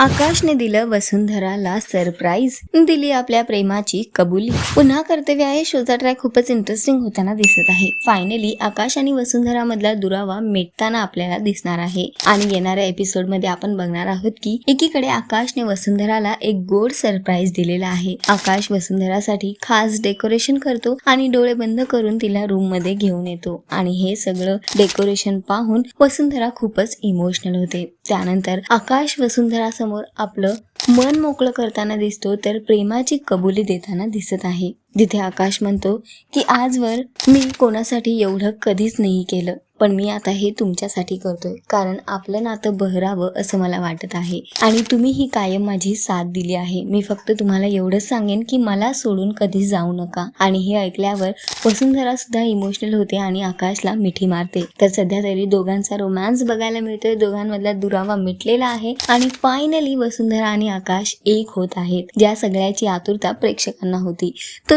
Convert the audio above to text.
आकाशने दिलं वसुंधराला सरप्राईज दिली आपल्या प्रेमाची कबुली. पुन्हा कर्तव्य आहे शोचा ट्रॅक खूपच इंटरेस्टिंग होताना दिसत आहे. फायनली आकाश आणि वसुंधरा मधला दुरावा मिटताना आपल्याला दिसणार आहे. आणि येणाऱ्या एपिसोडमध्ये आपण बघणार आहोत की एकीकडे आकाशने वसुंधराला एक गोड सरप्राईज दिलेला आहे. आकाश वसुंधरासाठी खास डेकोरेशन करतो आणि डोळे बंद करून तिला रूममध्ये घेऊन येतो. आणि हे सगळं डेकोरेशन पाहून वसुंधरा खूपच इमोशनल होते. त्यानंतर आकाश वसुंधरा समोर आपलं मन मोकळं करताना दिसतो तर प्रेमाची कबुली देताना दिसत आहे. जिथे आकाश म्हणतो की आजवर मी कोणासाठी एवढं कधीच नाही केलं पण मी आता हे तुमच्यासाठी करतोय. कारण आपलं नातं बहरावं असं मला वाटत आहे. आणि तुम्ही ही कायम माझी साथ दिली आहे. मी फक्त तुम्हाला एवढंच सांगेन की मला सोडून कधी जाऊ नका. आणि हे ऐकल्यावर वसुंधरा सुद्धा इमोशनल होते आणि आकाशला मिठी मारते. तर सध्या तरी दोघांचा रोमॅन्स बघायला मिळतोय. दोघांमधला दुरावा मिटलेला आहे. आणि फायनली वसुंधरा आणि आकाश एक होत आहेत. ज्या सगळ्याची आतुरता प्रेक्षकांना होती. तो